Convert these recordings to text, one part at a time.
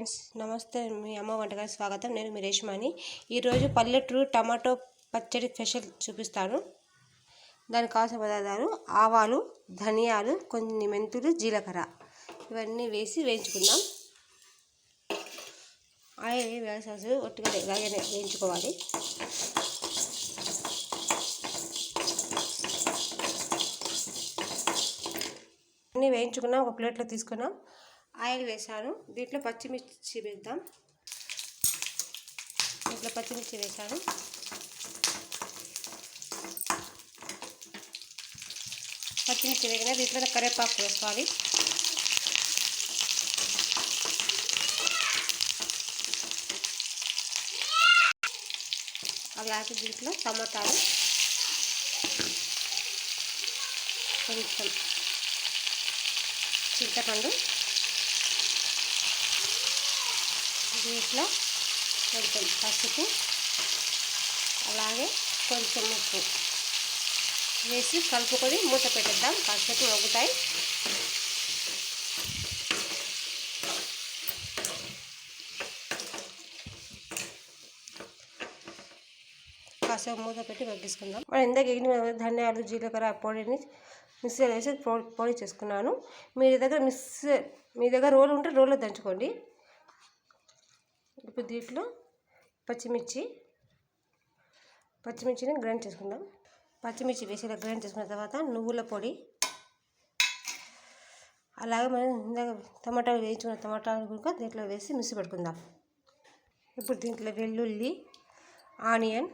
Friends నమస్తే. మీ అమ్మ వంటకానికి స్వాగతం. నేను మీ రేష్మాని. ఈరోజు పల్లెటూరు టమాటో పచ్చడి స్పెషల్ చూపిస్తాను. దానికి కావాల్సిన పదార్థాలు ఆవాలు ధనియాలు కొన్ని మెంతులు జీలకర్ర. ఇవన్నీ వేసి వేయించుకుందాం. ఆయిల్ వేసాల్సి ఒట్టుగా ఇలాగే వేయించుకోవాలి. అన్నీ వేయించుకున్నాం. ఒక ప్లేట్లో తీసుకున్నాం. ఆయిల్ వేశాను. దీంట్లో పచ్చిమిర్చి వేద్దాం. దీంట్లో పచ్చిమిర్చి వేసాను పచ్చిమిర్చి వేగిన దీంట్లో కరివేపాకు వేసుకోవాలి. అలాగే దీంట్లో టమాటాలు కొంచెం చింతపండు దీంట్లో కొంచెం పసుపు అలాగే కొంచెం ఉప్పు వేసి కలుపుకొని మూత పెట్టేద్దాం. కాసేపు మగ్గుతాయి కాసేపు మూత పెట్టి మగ్గించుకుందాం. మనం ఇందాక ఎగిన ధనియాలు జీలకర్ర పొడిని మిక్సీలో వేసి పొడి పొడి చేసుకున్నాను. మీ దగ్గర మిక్సీ మీ దగ్గర రోలు ఉంటే రోల్లో దంచుకోండి. ఇప్పుడు దీంట్లో పచ్చిమిర్చి పచ్చిమిర్చిని గ్రైండ్ చేసుకుందాం. పచ్చిమిర్చి వేసేలా గ్రైండ్ చేసుకున్న తర్వాత నువ్వుల పొడి అలాగే మనం ఇందాక టమాటాలు వేయించుకున్న టమాటాలు కూడా దీంట్లో వేసి మిక్సీ పెట్టుకుందాం. ఇప్పుడు దీంట్లో వెల్లుల్లి ఆనియన్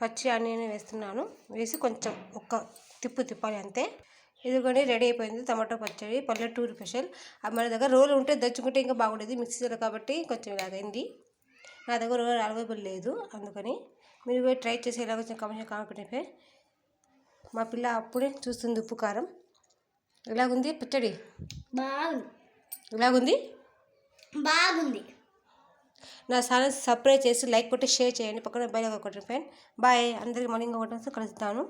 పచ్చి ఆనియన్ వేస్తున్నాను. వేసి కొంచెం ఒక్క తిప్పు తిప్పాలి అంతే. ఇదిగోండి రెడీ అయిపోయింది టమాటో పచ్చడి పల్లెటూరు స్పెషల్. మన దగ్గర రోలు ఉంటే దంచుకుంటే ఇంకా బాగుండేది. మిక్సీలో కాబట్టి కొంచెం ఇలాగైంది నా దగ్గర రోలు అవైలబుల్ లేదు అందుకని మీరు పోయి ట్రై చేసి ఎలా వచ్చిన కమెంట్ కాకుండా మా పిల్ల అప్పుడే చూస్తుంది ఉప్పు కారం. ఎలాగుంది పచ్చడి? బాగుంది. ఎలాగుంది? బాగుంది. నా ఛానల్ సబ్స్క్రైబ్ చేసి లైక్ కొట్టి షేర్ చేయండి. పక్కన బయట కొట్టండి ఫ్రెండ్ బాయ్. అందరికీ మళ్ళీ ఇంకొకటి కలుస్తాను.